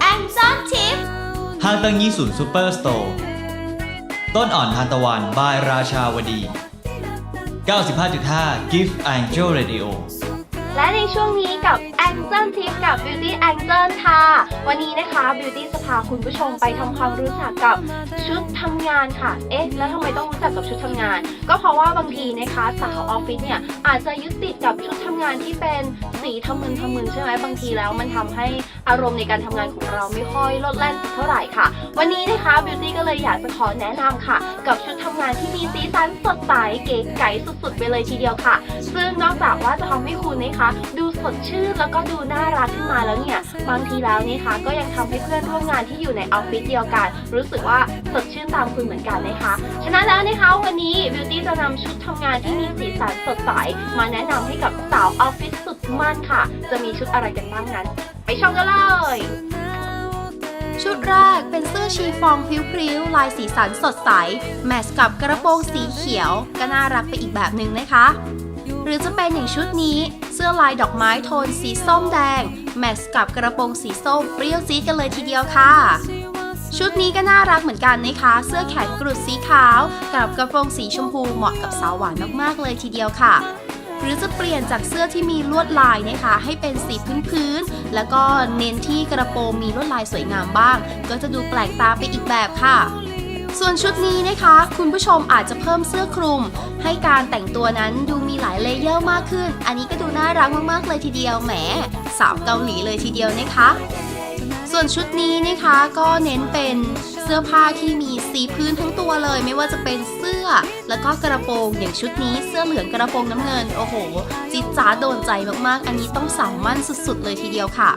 แองจอนทิปห้างตั้งยี่สุนซูเปอร์สโตร์ต้นอ่อนทานตะวันบายราชาวดี 95.5 Gift Angel Radio และในช่วงนี้กับ a n g e l Tip กับ Beauty Angel ค่ะ วันนี้นะคะ Beauty จะพาคุณผู้ชมไปทำความรู้จักกับชุดทำงานค่ะ เอ๊ะ แล้วทำไมต้องรู้จักกับชุดทำงาน ก็เพราะว่าบางทีนะคะสาวออฟฟิศเนี่ยอาจจะยึดติดกับชุดทำงานที่เป็นสีทำมึนทำมึนใช่ไหมบางทีแล้วมันทำให้อารมณ์ในการทำงานของเราไม่ค่อยลดแล่นเท่าไหร่ค่ะ วันนี้นะคะ Beauty ก็เลยอยากจะขอแนะนำค่ะ กับชุดทำงานที่มีสีสันสดใสเก๋ไก๋สุดๆ ไปเลยทีเดียวค่ะ ซึ่งนอกจาก ว่าจะทำให้คุณนะคะ ดูสดชื่นแล้วก็ดูน่ารักขึ้นมาแล้วเนี่ยบางทีแล้วนะคะก็ยังทำให้เพื่อนร่วมงานที่อยู่ในออฟฟิศเดียวกัน รู้สึกว่าสดชื่นตามคุณเหมือนกันนะคะ ฉะนั้นแล้วนะคะวันนี้ Beauty จะนำชุดทำงานที่มีสีสันสดใสมาแนะนำให้กับสาวออฟฟิศสุดมั่นค่ะ จะมีชุดอะไรกันบ้างนั้น ไปชมกันเลยชุดแรกเป็นเสื้อชีฟองพริ้วๆลายสีสันสดใส แมทช์กับกระโปรงสีเขียว ก็น่ารักไปอีกแบบหนึ่งนะคะ หรือจะเป็นอย่างชุดนี้เสื้อลายดอกไม้โทนสีส้มแดง แมทช์กับกระโปรงสีส้มเปรี้ยวจี๊ดกันเลยทีเดียวค่ะ ชุดนี้ก็น่ารักเหมือนกันนะคะ เสื้อแขนกรุดสีขาว กับกระโปรงสีชมพูเหมาะกับสาวหวานมากๆเลยทีเดียวค่ะหรือจะเปลี่ยนจากเสื้อที่มีลวดลายนะคะ ให้เป็นสีพื้นๆ แล้วก็เน้นที่กระโปรงมีลวดลายสวยงามบ้าง ก็จะดูแปลกตาไปอีกแบบค่ะ ส่วนชุดนี้นะคะ คุณผู้ชมอาจจะเพิ่มเสื้อคลุม ให้การแต่งตัวนั้นดูมีหลายเลเยอร์มากขึ้น อันนี้ก็ดูน่ารักมากๆเลยทีเดียวแหมสาวเกาหลีเลยทีเดียวนะคะ ส่วนชุดนี้นะคะก็เน้นเป็นเสื้อผ้าที่มีสีพื้นทั้งตัวเลย ไม่ว่าจะเป็นเสื้อ แล้วก็กระโปรงอย่างชุดนี้เสื้อเหลืองกระโปรงน้ำเงิน โอ้โห จิตจ้าโดนใจมากๆ อันนี้ต้องสาวมั่นสุดๆ เลยทีเดียวค่ะ